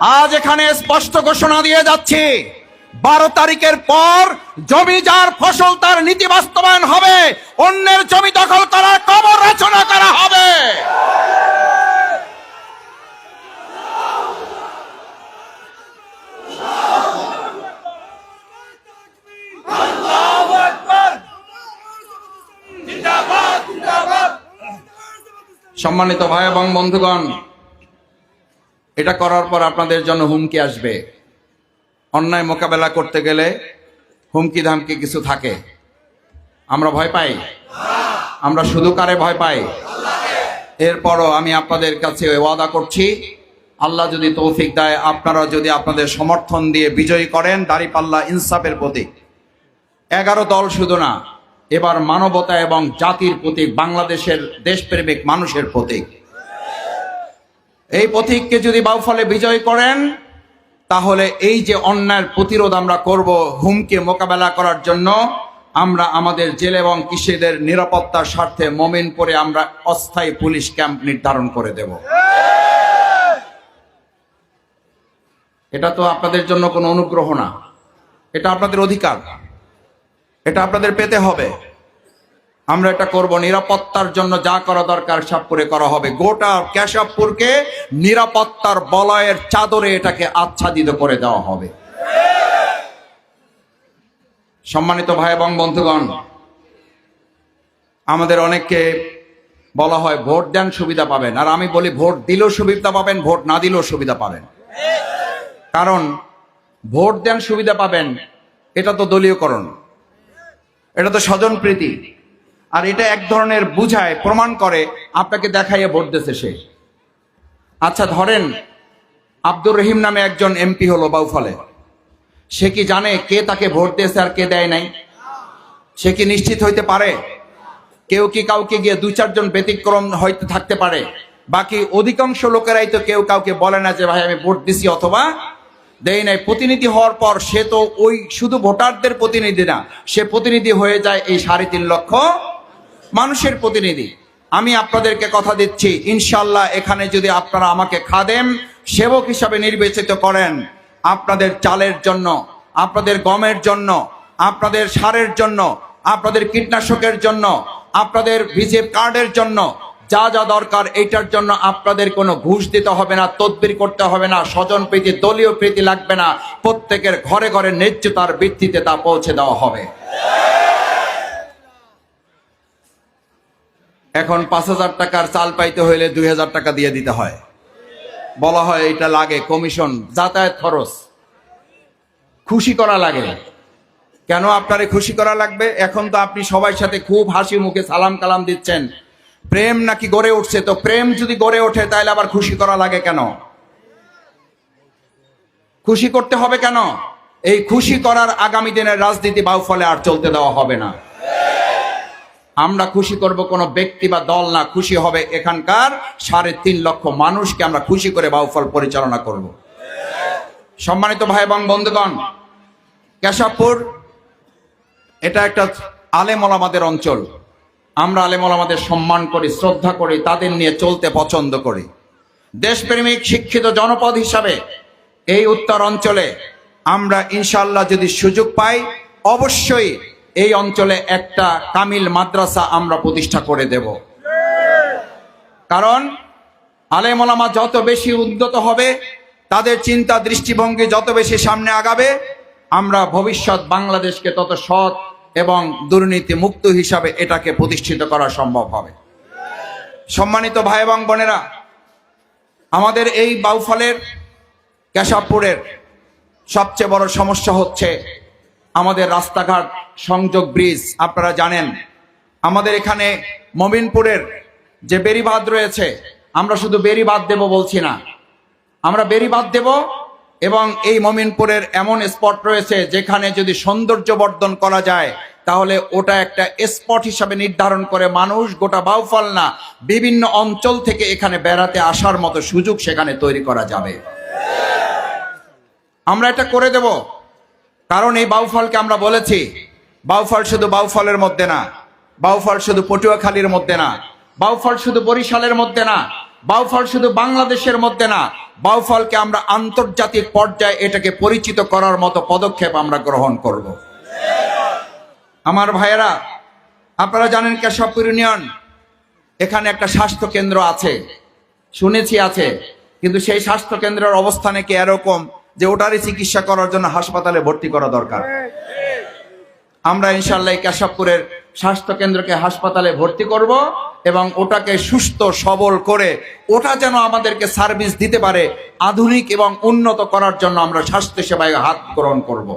আজ এখানে স্পষ্ট ঘোষণা দিয়ে যাচ্ছি। বারো তারিখের পর জমি যার ফসল তার নীতি বাস্তবায়ন হবে, অন্যের জমি দখল করার কবর রচনা করা হবে। সম্মানিত ভাই এবং বন্ধুগণ এটা করার পর আপনাদের জন্য হুমকি আসবে। অন্যায় মোকাবেলা করতে গেলে হুমকি ধামকি কিছু থাকে। আমরা ভয় পাই। আমরা শুধু কারে ভয় পাই? এরপরও আমি আপনাদের কাছে ওয়াদা করছি, আল্লাহ যদি তৌফিক দেয়, আপনারা যদি আপনাদের সমর্থন দিয়ে বিজয়ী করেন, দাড়িপাল্লা ইনসাফের প্রতীক। এগারো দল শুধু না, এবার মানবতা এবং জাতির প্রতীক, বাংলাদেশের দেশপ্রেমিক মানুষের প্রতীক। এই পথিককে যদি বাউফলে বিজয় করেন, তাহলে এই যে অন্যায়ের প্রতিরোধ আমরা করব হুমকে মোকাবেলা করার জন্য, আমরা আমাদের জেল এবং কৃষিদের নিরাপত্তার স্বার্থে মমিনপুরে আমরা অস্থায়ী পুলিশ ক্যাম্প নির্ধারণ করে দেব। এটা তো আপনাদের জন্য কোনো অনুগ্রহ না। এটা আপনাদের অধিকার। এটা আপনাদের পেতে হবে। আমরা এটা করব নিরাপত্তার জন্য, যা করা দরকার সাবপুরে করা হবে। গোটা কেশবপুরকে নিরাপত্তার বলয়ের চাদরে এটাকে আচ্ছাদিত করে দেওয়া হবে। সম্মানিত ভাই এবং বন্ধুগণ, আমাদের অনেককে বলা হয় ভোট দেন সুবিধা পাবেন। আর আমি বলি ভোট দিলেও সুবিধা পাবেন, ভোট না দিলেও সুবিধা পাবেন। কারণ ভোট দেন সুবিধা পাবেন, এটা তো দলীয়করণ। এটা তো স্বজন প্রীতি। আর এটা এক ধরনের বুঝায়, প্রমাণ করে, আপনাকে দেখাইয়ে ভোট দিয়েছে সে। আচ্ছা ধরেন আব্দুর রহিম নামে একজন এমপি হলো বাউফলে। সে কি জানে কে তাকে ভোট দিয়েছে আর কে দেয় নাই? সে কি নিশ্চিত হইতে পারে? কেউ কি কাউকে গিয়ে দু চারজন ব্যতিক্রম হয়তো থাকতে পারে? বাকি অধিকাংশ লোকেরাই তো কেউ কাউকে বলে না যে, ভাই, আমি ভোট দিছি অথবা দেই নাই। প্রতিনিধি হওয়ার পর সে তো ওই শুধু ভোটারদের প্রতিনিধি না, সে প্রতিনিধি হয়ে যায় এই সাড়ে তিন লক্ষ মানুষের প্রতিনিধি। আমি আপনাদেরকে কথা দিচ্ছি ইনশাল্লাহ এখানে যদি আপনারা আমাকে খাদেম সেবক হিসাবে নির্বাচিত করেন, আপনাদের চালের জন্য, আপনাদের গমের জন্য, আপনাদের সারের জন্য, আপনাদের কীটনাশকের জন্য, আপনাদের ভিজিএফ কার্ডের জন্য, যা যা দরকার এইটার জন্য আপনাদের কোনো ঘুষ দিতে হবে না, তদবির করতে হবে না, স্বজন প্রীতি, দলীয় প্রীতি লাগবে না, প্রত্যেকের ঘরে ঘরে ন্যায্যতার ভিত্তিতে তা পৌঁছে দেওয়া হবে। এখন পাঁচ হাজার টাকার চাল পাইতে হইলে দুই হাজার টাকা দিয়ে দিতে হয়। বলা হয় এটা লাগে কমিশন, যাতায়াত খরচ। খুশি করা লাগে। কেন আপনারে খুশি করা লাগবে? এখন তো আপনি সবার সাথে খুব হাসি মুখে সালাম কালাম দিচ্ছেন। প্রেম নাকি গড়ে উঠছে, তো প্রেম যদি গড়ে ওঠে তাহলে আবার খুশি করা লাগে কেন? খুশি করতে হবে কেন? এই খুশি করার আগামী দিনের রাজনীতি বাউফলে আর চলতে দেওয়া হবে না। আমরা খুশি করব কোনো ব্যক্তি বা দল না খুশি হবে এখানকার সাড়ে তিন লক্ষ মানুষকে আমরা খুশি করে বাউফল পরিচালনা করব। সম্মানিত ভাই এবং বন্ধুগণ, কেশবপুর, এটা একটা আলেমল আমাদের অঞ্চল। আমরা আলেমল আমাদের সম্মান করি, শ্রদ্ধা করি, তাদের নিয়ে চলতে পছন্দ করি। দেশপ্রেমিক, শিক্ষিত জনপদ হিসাবে এই উত্তর অঞ্চলে আমরা ইনশাল্লাহ যদি সুযোগ পাই, অবশ্যই এই অঞ্চলে একটা কামিল মাদ্রাসা আমরা প্রতিষ্ঠা করে দেব। কারণ আলেমলামা যত বেশি উদ্যত হবে, তাদের চিন্তা দৃষ্টিভঙ্গি যত বেশি সামনে আগাবে, আমরা ভবিষ্যৎ বাংলাদেশকে তত সৎ এবং দুর্নীতি মুক্ত হিসাবে এটাকে প্রতিষ্ঠিত করা সম্ভব হবে। সম্মানিত ভাই এবং বোনেরা, আমাদের এই বাউফলের, কেশবপুরের সবচেয়ে বড় সমস্যা হচ্ছে আমাদের রাস্তাঘাট সংযোগ ব্রিজ, আপনারা জানেন। আমাদের এখানে মমিনপুরের যে বেরিবাদ রয়েছে, আমরা শুধু বেরিবাদ দেব বলছি না। আমরা বেরিবাদ দেব এবং এই মমিনপুরের এমন স্পট রয়েছে যেখানে যদি সৌন্দর্য বর্ধন করা যায়, তাহলে ওটা একটা স্পট হিসাবে নির্ধারণ করে মানুষ গোটা বাউফল না বিভিন্ন অঞ্চল থেকে এখানে বেড়াতে আসার মতো সুযোগ সেখানে তৈরি করা যাবে। আমরা এটা করে দেব। কারণ এই বাউফলকে আমরা বলেছি বাউফল শুধু বাউফলের মধ্যে না। বাউফল শুধু পটুয়াখালীর মধ্যে না। বাউফল শুধু বরিশালের মধ্যে না। বাউফল শুধু বাংলাদেশের মধ্যে না। বাউফলকে আমরা আন্তর্জাতিক পর্যায়ে এটাকে পরিচিত করার মতো পদক্ষেপ আমরা গ্রহণ করব। আমার ভাইয়েরা, আপনারা জানেন কেশবপুর ইউনিয়ন? এখানে একটা স্বাস্থ্য কেন্দ্র আছে। শুনেছি আছে। কিন্তু সেই স্বাস্থ্য কেন্দ্রের অবস্থানে কি এরকম যে ওটারই চিকিৎসা করার জন্য হাসপাতালে ভর্তি করা দরকার? আমরা ইনশাল্লাহ এই কেশবপুরের স্বাস্থ্য কেন্দ্রকে হাসপাতালে ভর্তি করব এবং ওটাকে সুস্থ, সবল করে ওটা যেন আমাদেরকে সার্ভিস দিতে পারে আধুনিক এবং উন্নত করার জন্য আমরা স্বাস্থ্য সেবায় হাত গ্রহণ করব।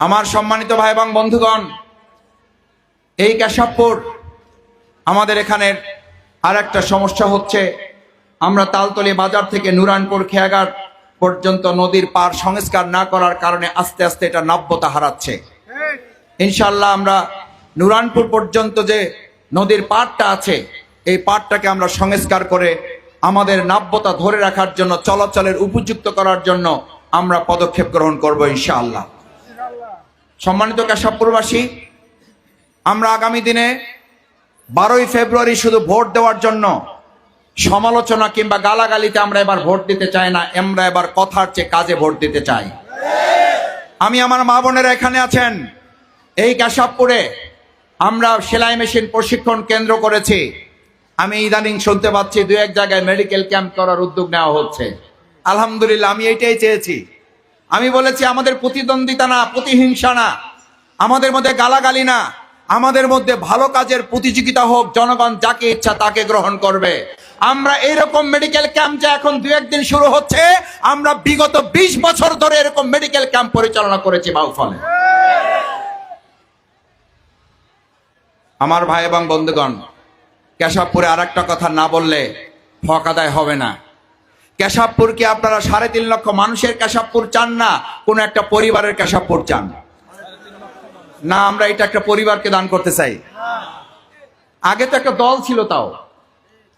আমার সম্মানিত ভাই এবং বন্ধুগণ, এই কেশবপুর আমাদের এখানের আর একটা সমস্যা হচ্ছে, আমরা তালতলি বাজার থেকে নুরানপুর খেয়াঘাট পর্যন্ত নদীর পার সংস্কার না করার কারণে আস্তে আস্তে এটা নব্যতা হারাচ্ছে। ইনশাল্লাহ আমরা নুরানপুর পর্যন্ত যে নদীর পাড়টা আছে, এই পাড়টাকে আমরা সংস্কার করে আমাদের নাব্যতা ধরে রাখার জন্য, চলাচলের উপযুক্ত করার জন্য আমরা পদক্ষেপ গ্রহণ করব ইনশাআল্লাহ। সম্মানিত কেশবপুরবাসী আমরা আগামী দিনে বারোই ফেব্রুয়ারি শুধু ভোট দেওয়ার জন্য সমালোচনা কিংবা গালাগালিতে আমরা এবার ভোট দিতে চাই না, আমরা এবার কথার চেয়ে কাজে ভোট দিতে চাই। আমি আমার মা বোনেরা এখানে আছেন, এই কেশবপুরে আমরা সেলাই মেশিন প্রশিক্ষণ কেন্দ্র করেছি। আমি ইদানিং শুনতে পাচ্ছি দু এক জায়গায় মেডিকেল ক্যাম্প করার উদ্যোগ নেওয়া হচ্ছে। আলহামদুলিল্লাহ, আমি এইটাই চেয়েছি। আমি বলেছি, আমাদের প্রতিদ্বন্দ্বিতা না, প্রতিহিংসা না, আমাদের মধ্যে গালাগালি না, আমাদের মধ্যে ভালো কাজের প্রতিযোগিতা হোক, জনগণ যাকে ইচ্ছা তাকে গ্রহণ করবে। আমরা এরকম মেডিকেল ক্যাম্প যে এখন দু একদিন শুরু হচ্ছে, আমরা বিগত ২০ বছর ধরে এরকম মেডিকেল ক্যাম্প পরিচালনা করেছি বাউফলে। আমার ভাই এবং বন্ধুগণ, কেশবপুরে আর একটা কথা না বললে হক আদায় হবে না। কেশবপুরকে আপনারা সাড়ে তিন লক্ষ মানুষের কেশবপুর চান না? কোন একটা পরিবারের কেশবপুর চান। না, আমরা এটা একটা পরিবারকে দান করতে চাই। আগে তো একটা দল ছিল তাও।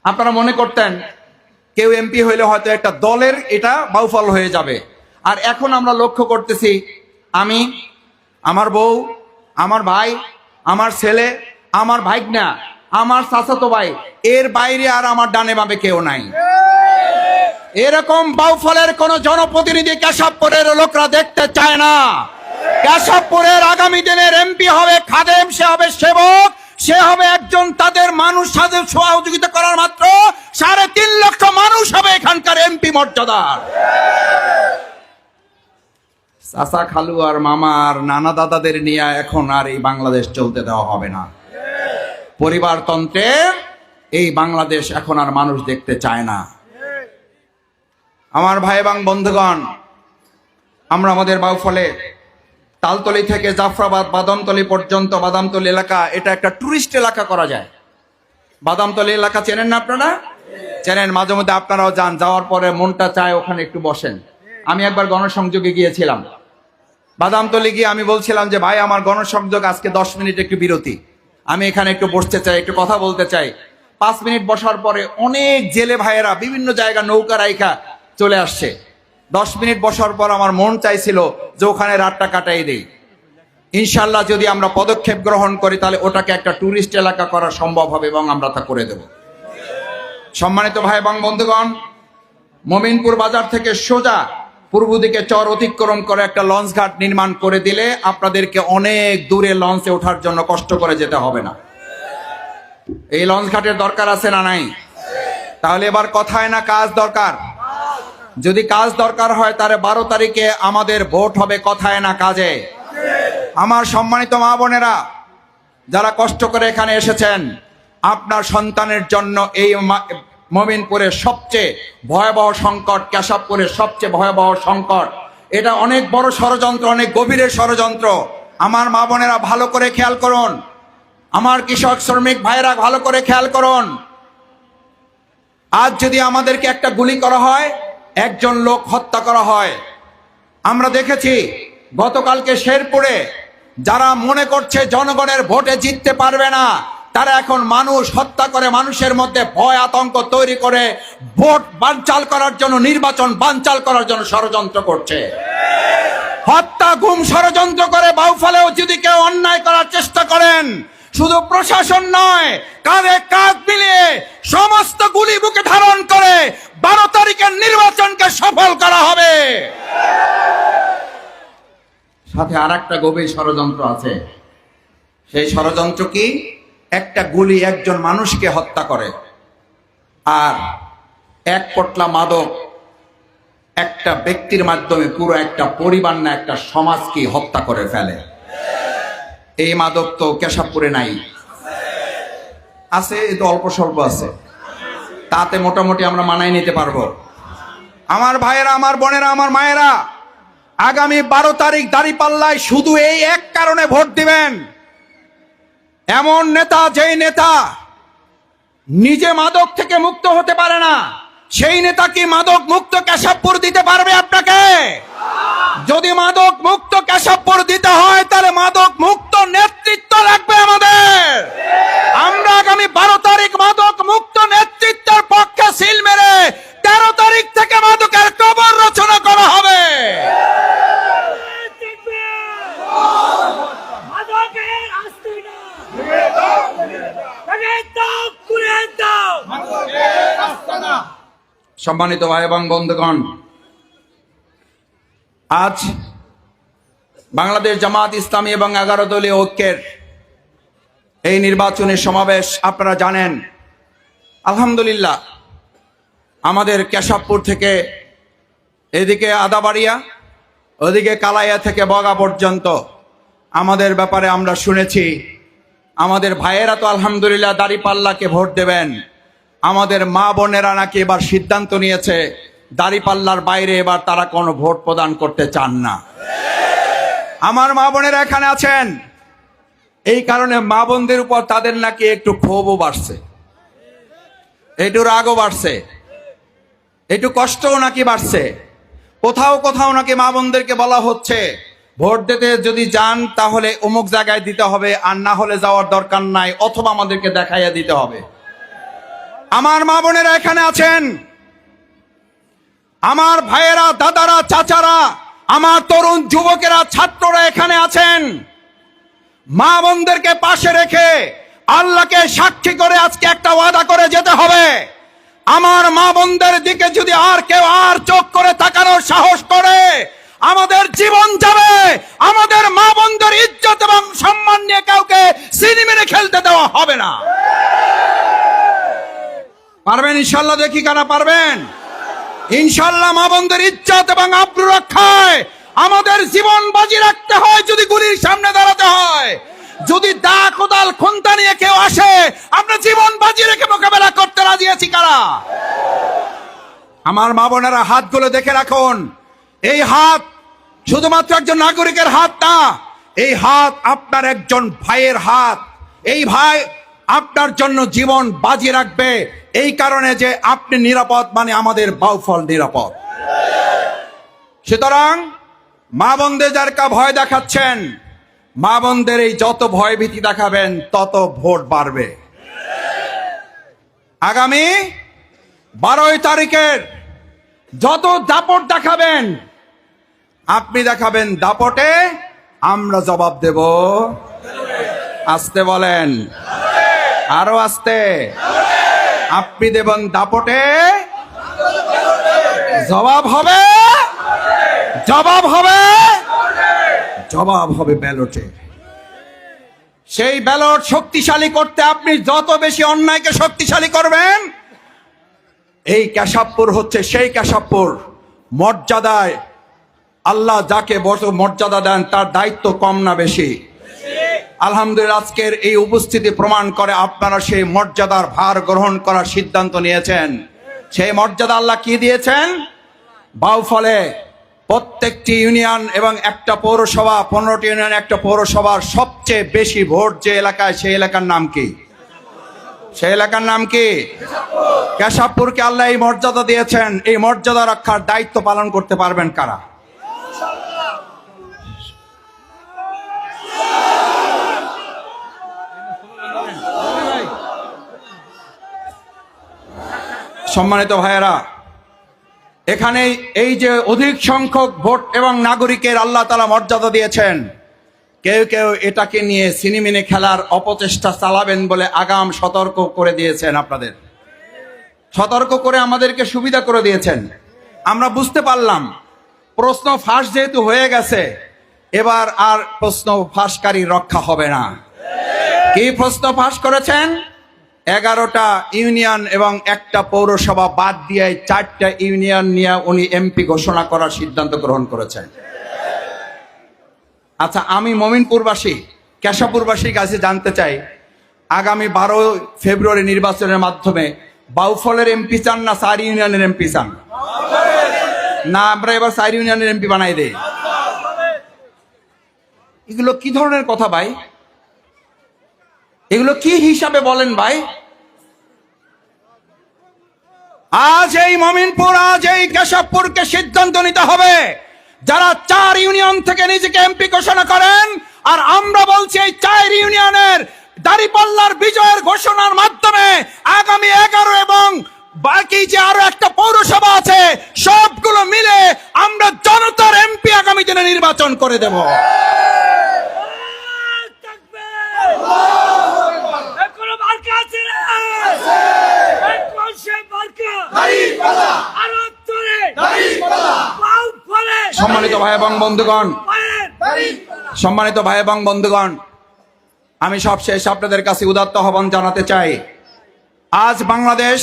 আপনারা মনে করতেন কেউ এমপি হইলে হয়তো একটা দলের এটা বাউফল হয়ে যাবে। আর এখন আমরা লক্ষ্য করতেছি, আমি, আমার বউ, আমার ভাই, আমার ছেলে, আমার ভাইগনা, আমার চাচাতো ভাই, এর বাইরে আর আমার ডানে বামে কেউ নাই। এরকম বাউফলের কোন জনপ্রতিনিধি কেশবপুরের লোকরা দেখতে চায় না। কেশবপুরের আগামী দিনের এমপি হবে খাদেম, সে হবে সেবক সে হবে একজন তাদের মানুষ সাথে সহযোগিতা করার মাত্র। সাড়ে তিন লক্ষ মানুষ হবে এখানকার এমপি মর্যাদার চাচা খালু আর মামা আর নানা দাদাদের নিয়ে এখন আর এই বাংলাদেশ চলতে দেওয়া হবে না। পরিবারতন্ত্রের এই বাংলাদেশ এখন আর মানুষ দেখতে চায় না। আমার ভাই এবং বন্ধুগণ, আমরা আমাদের বাউফলে তালতলি থেকে জাফরাবাদ বাদামতলি পর্যন্ত বাদামতলি এলাকা, এটা একটা টুরিস্ট এলাকা করা যায়। বাদামতলি এলাকা চেনেন না আপনারা? চেনেন, মাঝে মধ্যে আপনারাও যান, যাওয়ার পরে মনটা চায় ওখানে একটু বসেন। আমি একবার গণসংযোগে গিয়েছিলাম। বাদামতলি গিয়ে আমি বলছিলাম যে, ভাই, আমার গণসংযোগ আজকে দশ মিনিট একটু বিরতি। আমি এখানে একটু বসতে চাই, একটু কথা বলতে চাই। পাঁচ মিনিট বসার পরে অনেক জেলে ভাইয়েরা বিভিন্ন জায়গা নৌকা রাইখা চলে আসছে। দশ মিনিট বসার পর আমার মন চাইছিল যে ওখানে রাতটা কাটাই দেই। ইনশাল্লাহ যদি আমরা পদক্ষেপ গ্রহণ করি, তাহলে ওটাকে একটা ট্যুরিস্ট এলাকা করা সম্ভব হবে এবং আমরা তা করে দেব। সম্মানিত ভাই এবং বন্ধুগণ, মমিনপুর বাজার থেকে সোজা পূর্ব দিকে চর অতিক্রম করে একটা লঞ্চ ঘাট নির্মাণ করে দিলে আপনাদেরকে অনেক দূরে লঞ্চে ওঠার জন্য কষ্ট করে যেতে হবে না। এই লঞ্চ ঘাটের দরকার আছে না নাই? তাহলে এবার কথায় না কাজ দরকার। যদি কাজ দরকার হয় তাহলে বারো তারিখে আমাদের ভোট হবে কথায় না কাজে। আমার সম্মানিত মা বোনেরা, যারা কষ্ট করে এখানে এসেছেন, আপনার সন্তানের জন্য এই মমিনপুরের সবচেয়ে ভয়াবহ সংকট, কেশবপুরের সবচেয়ে ভয়াবহ সংকট। এটা অনেক বড় ষড়যন্ত্র, অনেক গভীরের ষড়যন্ত্র। আমার মা বোনেরা, ভালো করে খেয়াল করুন। আমার কৃষক, শ্রমিক ভাইয়েরা, ভালো করে খেয়াল করুন। আজ যদি আমাদেরকে একটা গুলি করা হয় একজন লোক হত্যা করা হয়। আমরা দেখেছি গতকালকে শেরপুরে যারা মনে করছে জনগণের ভোটে জিততে পারবে না, তারা এখন মানুষ হত্যা করে মানুষের মধ্যে ভয় আতঙ্ক তৈরি করে ভোট বানচাল করার জন্য, নির্বাচন বানচাল করার জন্য ষড়যন্ত্র করছে। হত্যা, গুম, ষড়যন্ত্র করে বাউফালেও যদি কেউ অন্যায় করার চেষ্টা করেন শুধু প্রশাসন নয়, কাঁধে কাঁধ মিলিয়ে সমস্ত গুলি বুকে ধারণ করে বারো তারিখের নির্বাচনকে সফল করা হবে। সাথে আর একটা গভীর ষড়যন্ত্র আছে। সেই ষড়যন্ত্র কি? একটা গুলি একজন মানুষকে হত্যা করে, আর এক পটলা মাদক একটা ব্যক্তির মাধ্যমে পুরো একটা পরিবার না একটা সমাজকে হত্যা করে ফেলে। এই মাদক তো কেশবপুরে নাই। আছে, এই তো অল্প স্বল্প আছে। তাতে মোটামুটি আমরা মানায় নিতে পারব। আমার ভাইয়েরা, আমার বোনেরা, আমার মায়েরা, আগামী বারো তারিখ দাঁড়িপাল্লায় শুধু এই এক কারণে ভোট দিবেন। এমন নেতা, যেই নেতা নিজে মাদক থেকে মুক্ত হতে পারে না, সেই নেতা কি মাদক মুক্ত কেশবপুর দিতে পারবে আপনাকে? যদি মাদক মুক্ত কেশবপুর দিতে হয়, তাহলে মাদক মুক্ত থেকে মাদকের কবর রচনা করা হবে। সম্মানিত ভাই এবং বন্ধুগণ আজ বাংলাদেশ জামাত ইসলামী এবং এগারো দলীয় ঐক্যের এই নির্বাচনী সমাবেশ আপনারা জানেন। আলহামদুলিল্লাহ আমাদের কেশবপুর থেকে এদিকে আদাবাড়িয়া, ওদিকে কালাইয়া থেকে বগা পর্যন্ত। আমাদের ব্যাপারে আমরা শুনেছি, আমাদের ভাইয়েরা তো আলহামদুলিল্লাহ দাড়িপাল্লাকে ভোট দেবেন। আমাদের মা বোনেরা নাকি এবার সিদ্ধান্ত নিয়েছে দাড়িপাল্লার বাইরে এবার তারা কোনো ভোট প্রদান করতে চান না। আমার মা বোনেরা এখানে আছেন। এই কারণে মা বোনদের উপর তাদের নাকি একটু ক্ষোভও বাড়ছে। একটু রাগও বাড়ছে। একটু কষ্টও নাকি বাড়ছে। কোথাও কোথাও নাকি মা বোনদেরকে বলা হচ্ছে, ভোট দিতে যদি যান তাহলে অমুক জায়গায় দিতে হবে, আর না হলে যাওয়ার দরকার নাই, অথবা আমাদেরকে দেখাইয়া দিতে হবে। আমার মা বোনেরা এখানে আছেন। আমার ভাইয়েরা, দাদারা, চাচারা, আমার তরুণ যুবকেরা, ছাত্ররা এখানে আছেন। মা বোনদেরকে পাশে রেখে আল্লাহকে সাক্ষী করে আজকে একটা ওয়াদা করে যেতে হবে। আমার মা বোনদের দিকে যদি আর কেউ আর চোখ করে তাকানোর সাহস করে, আমাদের জীবন যাবে। আমাদের মা বোনদের ইজ্জত এবং সম্মান নিয়ে কাউকে সিনি খেলতে দেওয়া হবে না। পারবেন ইনশাল্লাহ দেখি কারা পারবেন? ইনশাল্লাহ মা বোনদের ইজ্জত এবং আব্রু রক্ষায় আমাদের জীবন বাজি রাখতে হয়, যদি গুলির সামনে দাঁড়াতে হয়। যদি দা কোদাল খুন্তা নিয়ে কেউ আসে, আমরা জীবন বাজি রেখে মোকাবেলা করতে রাজি আছি কারা? আমার মা বোনেরা, হাতগুলো দেখে রাখুন। এই হাত শুধুমাত্র একজন নাগরিকের হাত না, এই হাত আপনার একজন ভাইয়ের হাত। এই ভাই আপনার জন্য জীবন বাজি রাখবে, এই কারণে যে আপনি নিরাপদ মানে আমাদের বাউফল নিরাপদ। সুতরাং মা বোনদের যার কা ভয় দেখাচ্ছেন মা বোনদের এই যত ভয় ভীতি দেখাবেন, তত ভোট বাড়বে। আগামী বারোই তারিখের যত দাপট দেখাবেন, আপনি দেখাবেন দাপটে আমরা জবাব দেব। আসতে বলেন। আরও আসতে। আপনি দেবেন দাপটে। জবাব হবে। জবাব হবে। জবাব হবে ব্যালটে। সেই ব্যালট শক্তিশালী করতে আপনি যত বেশি অন্যায়কে শক্তিশালী করবেন, এই কেশবপুর হচ্ছে সেই কেশবপুর মর্যাদায় আল্লাহ যাকে বড় মর্যাদা দেন, তার দায়িত্ব কম না বেশি। আলহামদুলিল্লাহ, আজকের এই উপস্থিতি প্রমাণ করে আপনারা সেই মর্যাদার ভার গ্রহণ করার সিদ্ধান্ত নিয়েছেন। সেই মর্যাদা আল্লাহ কি দিয়েছেন? বাউফলে প্রত্যেকটি ইউনিয়ন এবং একটা পৌরসভা, পনেরোটি ইউনিয়ন, একটা পৌরসভার সবচেয়ে বেশি ভোট যে এলাকায়, সেই এলাকার নাম কি? সেই এলাকার নাম কি? কেশবপুরকে আল্লাহ এই মর্যাদা দিয়েছেন। এই মর্যাদা রক্ষার দায়িত্ব পালন করতে পারবেন কারা? সম্মানিত ভাইয়েরা এখানে এই যে অধিক সংখ্যক ভোট এবং নাগরিকের আল্লাহ তালা মর্যাদা দিয়েছেন, কেউ কেউ এটাকে নিয়ে সিনেমিনে খেলার অপচেষ্টা চালাবেন বলে আগাম সতর্ক করে দিয়েছেন আপনাদের। সতর্ক করে আমাদেরকে সুবিধা করে দিয়েছেন। আমরা বুঝতে পারলাম, প্রশ্ন ফাঁস যেহেতু হয়ে গেছে, এবার আর প্রশ্ন ফাঁসকারী রক্ষা হবে না। কি প্রশ্ন ফাঁস করেছেন? এগারোটা ইউনিয়ন এবং একটা পৌরসভা বাদ দিয়ে চারটা ইউনিয়ন নিয়ে উনি এমপি ঘোষণা করার সিদ্ধান্ত গ্রহণ করেছেন। আচ্ছা আমি মমিনপুরবাসী, কেশবপুরবাসীর কাছে জানতে চাই, আগামী বারো ফেব্রুয়ারি নির্বাচনের মাধ্যমে বাউফলের এমপি চান না চার ইউনিয়নের এমপি চান? না, আমরা এবার চার ইউনিয়নের এমপি বানাই দেই। এগুলো কি ধরনের কথা ভাই? এগুলো কি হিসাবে বলেন ভাই? আজ এই মমিনপুর, আজ এই কেশবপুরকে সিদ্ধান্ত নিতে হবে। যারা চার ইউনিয়ন থেকে নিজেকে এমপি ঘোষণা করেন, আর আমরা বলছি এই চার ইউনিয়নের দাড়িপাল্লার বিজয়ের ঘোষণার মাধ্যমে আগামী এগারো এবং বাকি যে আরও একটা পৌরসভা আছে, সবগুলো মিলে আমরা জনতার এমপি আগামী দিনে নির্বাচন করে দেব এখনও মার্কা আছে রে এখন সে মার্কা আরও তোরে পাউ ফলে সম্মানিত ভাই এবং বন্ধুগণ। সম্মানিত ভাই এবং বন্ধুগণ আমি সবশেষ আপনাদের কাছে উদাত্ত আহ্বান জানাতে চাই। আজ বাংলাদেশ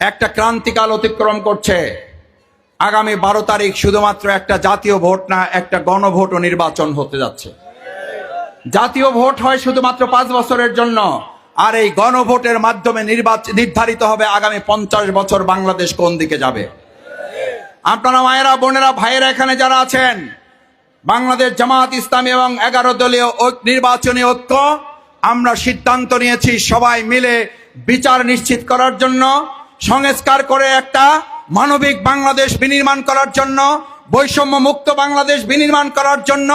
একটা ক্রান্তিকাল অতিক্রম করছে। আগামী বারো তারিখ শুধুমাত্র একটা জাতীয় ভোট না একটা গণভোট ও নির্বাচন হতে যাচ্ছে। জাতীয় ভোট হয় শুধুমাত্র পাঁচ বছরের জন্য। আর এই গণভোটের মাধ্যমে নির্ধারিত হবে আগামী পঞ্চাশ বছর বাংলাদেশ কোন দিকে যাবে? আপনারা মায়েরা, বোনেরা, ভাইয়েরা এখানে যারা আছেন, বাংলাদেশ জামাত ইসলামী এবং এগারো দলীয় নির্বাচনী ঐক্য, আমরা সিদ্ধান্ত নিয়েছি সবাই মিলে বিচার নিশ্চিত করার জন্য, সংস্কার করে একটা মানবিক বাংলাদেশ বিনির্মাণ করার জন্য বৈষম্য মুক্ত বাংলাদেশ বিনির্মাণ করার জন্য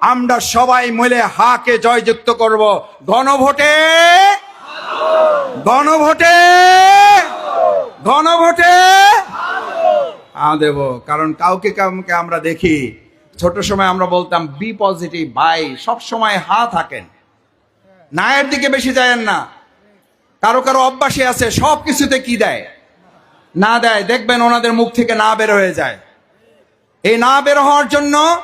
আমরা সবাই মিলে হাকে জয়যুক্ত করব। গণভোটে? গণভোটে? গণভোটে? আ দেব, কারণ কাউকে কাউকে আমরা দেখি। ছোট সময় আমরা বলতাম, বি পজিটিভ, ভাই। সব সময় হা থাকেন। নায়ের দিকে বেশি যায়েন না। কারও কারও অভ্যাসে আছে, সব কিছুতে কি দেয়? না দেয়। দেখবেন ওনাদের মুখ থেকে না বের হয়ে যায়। এই না বের হওয়ার জন্য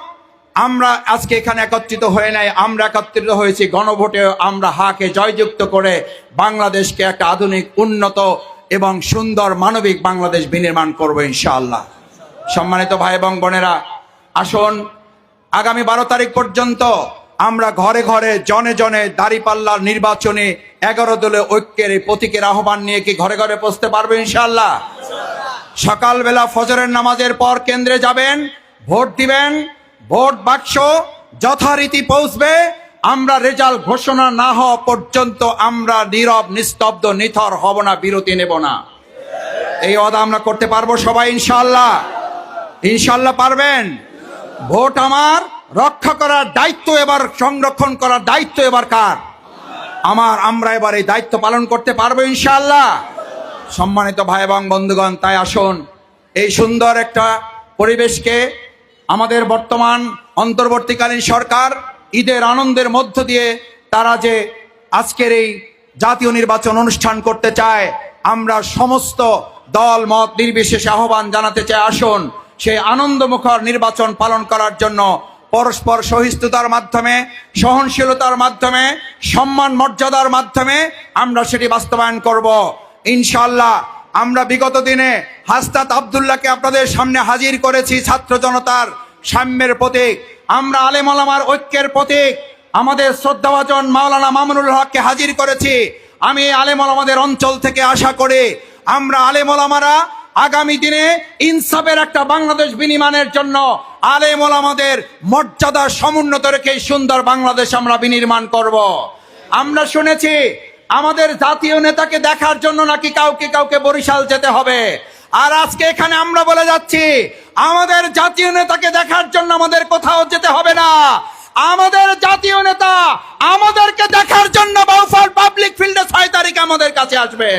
আমরা আজকে এখানে একত্রিত হয়ে নাই, আমরা একত্রিত হয়েছি, গণভোটে আমরা হাকে জয়যুক্ত করে বাংলাদেশকে একটা আধুনিক, উন্নত এবং সুন্দর মানবিক বাংলাদেশ বিনির্মাণ করব ইনশাআল্লাহ। সম্মানিত ভাই এবং বোনেরা, আসুন, আগামী বারো তারিখ পর্যন্ত আমরা ঘরে ঘরে, জনে জনে দাঁড়িপাল্লার নির্বাচনে এগারো দলে ঐক্যের এই প্রতীকের আহ্বান নিয়ে কি ঘরে ঘরে পৌঁছতে পারবে ইনশাআল্লাহ? সকালবেলা ফজরের নামাজের পর কেন্দ্রে যাবেন, ভোট দিবেন ভোট বাক্স যথারীতি পৌঁছবে। আমরা রেজাল্ট ঘোষণা না হওয়া পর্যন্ত আমরা নীরব, নিস্তব্ধ, নিথর হব না, বিরতি নেব না। এই অদা আমরা করতে পারব সবাই ইনশাল্লাহ ইনশাল্লাহ পারবেন। ভোট আমার রক্ষা করার দায়িত্ব এবার, সংরক্ষণ করার দায়িত্ব এবার কার? আমার, আমরা এবার এই দায়িত্ব পালন করতে পারব ইনশাল্লাহ সম্মানিত ভাই এবং বন্ধুগণ, তাই আসুন। এই সুন্দর একটা পরিবেশকে আমাদের বর্তমান অন্তর্বর্তীকালীন সরকার ঈদের আনন্দের মধ্য দিয়ে তারা যে আজকের এই জাতীয় নির্বাচন অনুষ্ঠান করতে চায়, আমরা সমস্ত দল, মত নির্বিশেষে আহ্বান জানাতে চাই, আসুন সেই আনন্দমুখর নির্বাচন পালন করার জন্য পরস্পর সহিষ্ণুতার মাধ্যমে, সহনশীলতার মাধ্যমে, সম্মান মর্যাদার মাধ্যমে আমরা সেটি বাস্তবায়ন করব। ইনশাল্লাহ আমরা বিগত দিনে হাস্তাত আবদুল্লাহকে আপনাদের সামনে হাজির করেছি, ছাত্র জনতার সাম্যের প্রতীক। আমরা আলেম আলামার ঐক্যের প্রতীক। আমাদের শ্রদ্ধাভাজন মাওলানা মামুনুল হককে হাজির করেছি। আমি আলেম আলামাদের অঞ্চল থেকে আশা করি আমরা আলেম আলামারা আগামী দিনে ইনসাফের একটা বাংলাদেশ বিনির্মাণের জন্য আলেম মর্যাদা সমুন্নত রেখে সুন্দর বাংলাদেশ আমরা বিনির্মাণ করব। আমরা শুনেছি আমাদের জাতীয় নেতাকে দেখার জন্য নাকি কাউকে কাউকে বরিশাল যেতে হবে? আর আজকে এখানে আমরা বলে যাচ্ছি আমাদের জাতীয় নেতাকে দেখার জন্য আমাদের কোথাও যেতে হবে না। আমাদের জাতীয় নেতা আমাদেরকে দেখার জন্য বাউফল পাবলিক ফিল্ডে ছয় তারিখ আমাদের কাছে আসবে।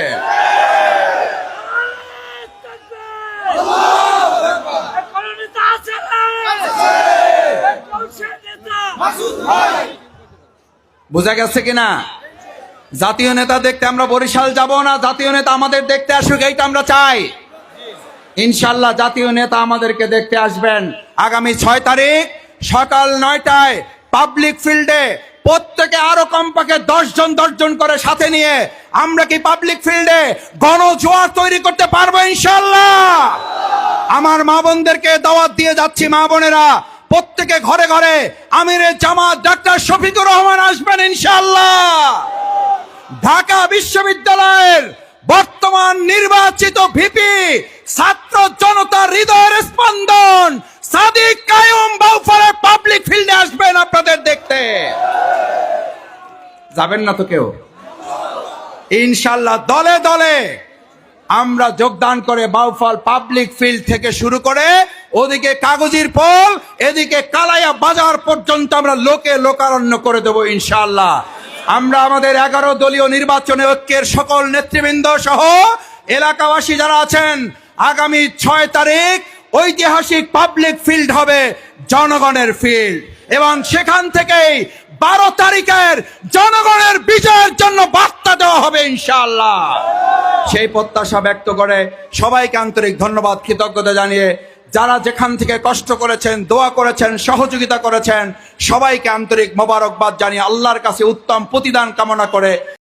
বোঝা গেছে কিনা? জাতীয় নেতা দেখতে আমরা বরিশাল যাব না, জাতীয় নেতা আমাদের দেখতে আসুক, এইটা আমরা চাই। ইনশাল্লাহ জাতীয় নেতা আমাদেরকে দেখতে আসবেন। আগামী ছয় তারিখ সকাল নয়টায় পাবলিক ফিল্ডে প্রত্যেকে আরও কমপক্ষে দশ জন দশ জন করে সাথে নিয়ে আমরা কি পাবলিক ফিল্ডে গণজোয়ার তৈরি করতে পারব ইনশাল্লাহ? আমার মা বোনদেরকে দাওয়াত দিয়ে যাচ্ছি, মা বোনেরা। প্রত্যেকে ঘরে ঘরে আমিরের জামাত ডাক্তার শফিকুর রহমান আসবেন ইনশাল্লাহ। ঢাকা বিশ্ববিদ্যালয়ের বর্তমান নির্বাচিত ভিপি ছাত্র জনতার হৃদয়ের স্পন্দন সাদিক কায়ুম বাউফারে পাবলিক ফিল্ডে আসবেন আপনাদের দেখতে। যাবেন না তো কেউ? ইনশাল্লাহ দলে দলে আমরা যোগদান করে বাউফল পাবলিক ফিল্ড থেকে শুরু করে ওদিকে কাগজির পোল এদিকে কালাইয়া বাজার পর্যন্ত আমরা লোকে লোকারণ্য করে দেবো ইনশাল্লাহ। আমরা আমাদের এগারো দলীয় নির্বাচনে ঐক্যের সকল নেতৃবৃন্দ সহ এলাকাবাসী যারা আছেন, আগামী ছয় তারিখ ঐতিহাসিক পাবলিক ফিল্ড হবে জনগণের ফিল্ড এবং সেখান থেকেই বারো তারিখের জনগণের বিজয়ের জন্য বার্তা দেওয়া হবে ইনশাআল্লাহ। সেই প্রত্যাশা ব্যক্ত করে সবাইকে আন্তরিক ধন্যবাদ, কৃতজ্ঞতা জানিয়ে যারা যেখান থেকে কষ্ট করেছেন, দোয়া করেছেন, সহযোগিতা করেছেন, সবাইকে আন্তরিক মোবারকবাদ জানিয়ে আল্লাহর কাছে উত্তম প্রতিদান কামনা করে